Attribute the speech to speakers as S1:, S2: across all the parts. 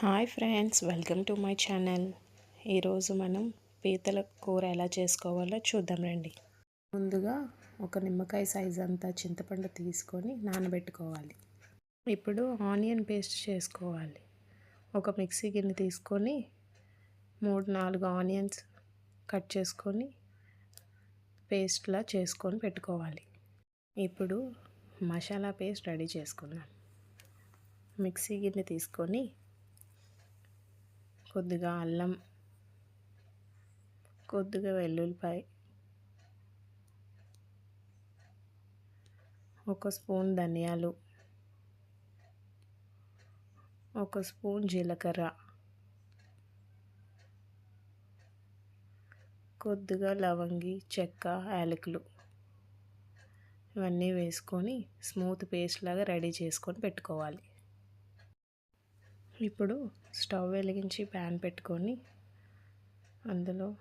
S1: Hi friends welcome to my channel. ఈరోజు మనం పీతల కూర ఎలా చేసుకోవాలో చూద్దాం రండి. ముందుగా ఒక నిమ్మకాయ సైజ్ అంతా చింతపండు తీసుకొని నానబెట్టుకోవాలి. ఇప్పుడు ఆనియన్ పేస్ట్ చేసుకోవాలి. ఒక మిక్సీ గిన్నె తీసుకొని మూడు నాలుగు ఆనియన్స్ కట్ చేసుకొని పేస్ట్లా చేసుకొని పెట్టుకోవాలి. ఇప్పుడు మసాలా పేస్ట్ రెడీ చేసుకుందాం. మిక్సీ గిన్నె తీసుకొని కొద్దిగా అల్లం కొద్దిగా వెల్లుల్లిపాయ ఒక స్పూన్ ధనియాలు ఒక స్పూన్ జీలకర్ర కొద్దిగా లవంగి చెక్క యాలకులు ఇవన్నీ వేసుకొని స్మూత్ పేస్ట్ లాగా రెడీ చేసుకొని పెట్టుకోవాలి. ఇప్పుడు స్టవ్ వెలిగించి ప్యాన్ పెట్టుకొని అందులో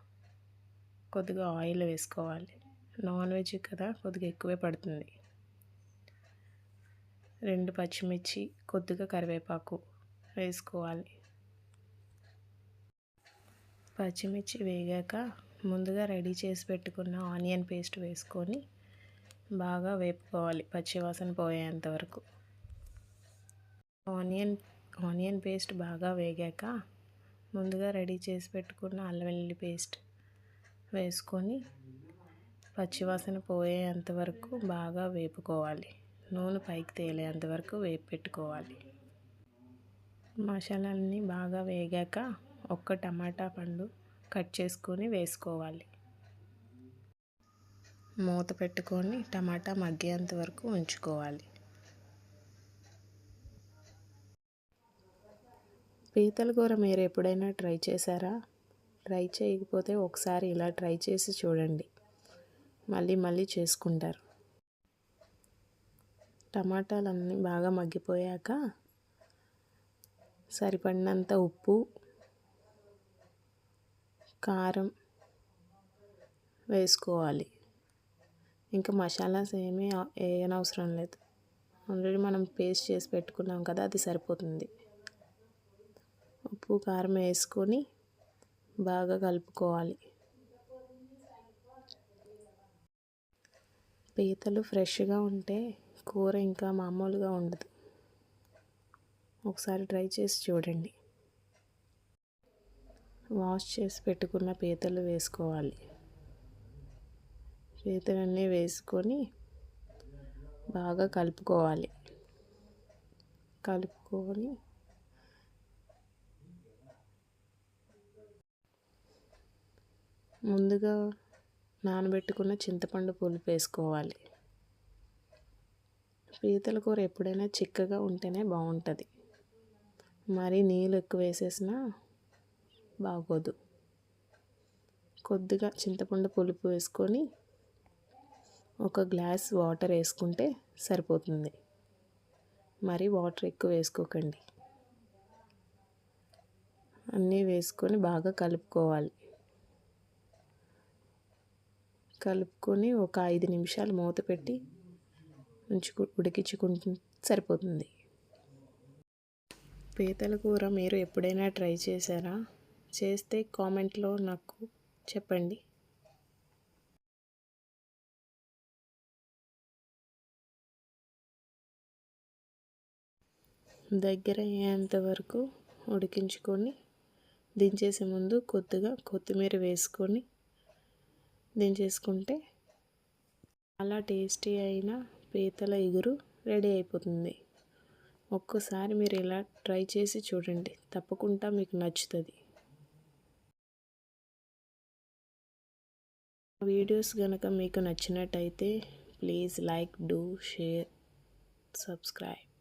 S1: కొద్దిగా ఆయిల్ వేసుకోవాలి. నాన్ వెజ్ కదా కొద్దిగా ఎక్కువే పడుతుంది. రెండు పచ్చిమిర్చి కొద్దిగా కరివేపాకు వేసుకోవాలి. పచ్చిమిర్చి వేగాక ముందుగా రెడీ చేసి పెట్టుకున్న ఆనియన్ పేస్ట్ వేసుకొని బాగా వేపుకోవాలి పచ్చివాసన పోయేంత వరకు. ఆనియన్ ఆనియన్ పేస్ట్ బాగా వేగాక ముందుగా రెడీ చేసి పెట్టుకున్న అల్లం వెల్లుల్లి పేస్ట్ వేసుకొని పచ్చివాసన పోయేంత వరకు బాగా వేపుకోవాలి. నూనె పైకి తేలేంత వరకు వేపు పెట్టుకోవాలి. మసాలాలన్నీ బాగా వేగాక ఒక్క టమాటా పండు కట్ చేసుకొని వేసుకోవాలి. మూత పెట్టుకొని టమాటా మగ్గేంత వరకు ఉంచుకోవాలి. పీతల కూర మీరు ఎప్పుడైనా ట్రై చేశారా? ట్రై చేయకపోతే ఒకసారి ఇలా ట్రై చేసి చూడండి. మళ్ళీ మళ్ళీ చేసుకుంటారు. టమాటాలన్నీ బాగా మగ్గిపోయాక సరిపడినంత ఉప్పు కారం వేసుకోవాలి. ఇంకా మసాలాస్ ఏమీ వేయనవసరం లేదు. ఆల్రెడీ మనం పేస్ట్ చేసి పెట్టుకున్నాం కదా అది సరిపోతుంది. ఉప్పు కారం వేసుకొని బాగా కలుపుకోవాలి. పీతలు ఫ్రెష్గా ఉంటే కూర ఇంకా మామూలుగా ఉండదు. ఒకసారి ట్రై చేసి చూడండి. వాష్ చేసి పెట్టుకున్న పీతలు వేసుకోవాలి. పీతలన్నీ వేసుకొని బాగా కలుపుకోవాలి. కలుపుకొని ముందుగా నానబెట్టుకున్న చింతపండు పులుపు వేసుకోవాలి. పీతల కూర ఎప్పుడైనా చిక్కగా ఉంటేనే బాగుంటుంది. మరీ నీళ్ళు ఎక్కువ వేసేసినా బాగోదు. కొద్దిగా చింతపండు పులుపు వేసుకొని ఒక గ్లాస్ వాటర్ వేసుకుంటే సరిపోతుంది. మరి వాటర్ ఎక్కువ వేసుకోకండి. అన్నీ వేసుకొని బాగా కలుపుకోవాలి. కలుపుకొని ఒక ఐదు నిమిషాలు మూత పెట్టి ఉంచుకు ఉడికించుకుంటు సరిపోతుంది. పీతల కూర మీరు ఎప్పుడైనా ట్రై చేశారా? చేస్తే కామెంట్లో నాకు చెప్పండి. దగ్గర అయ్యేంత వరకు ఉడికించుకొని దించేసే ముందు కొద్దిగా కొత్తిమీర వేసుకొని దించేసుకుంటే చాలా టేస్టీ అయిన పీతల ఎగురు రెడీ అయిపోతుంది. ఒక్కసారి మీరు ఇలా ట్రై చేసి చూడండి. తప్పకుండా మీకు నచ్చుతుంది. వీడియోస్ కనుక మీకు నచ్చినట్టయితే please like do share subscribe.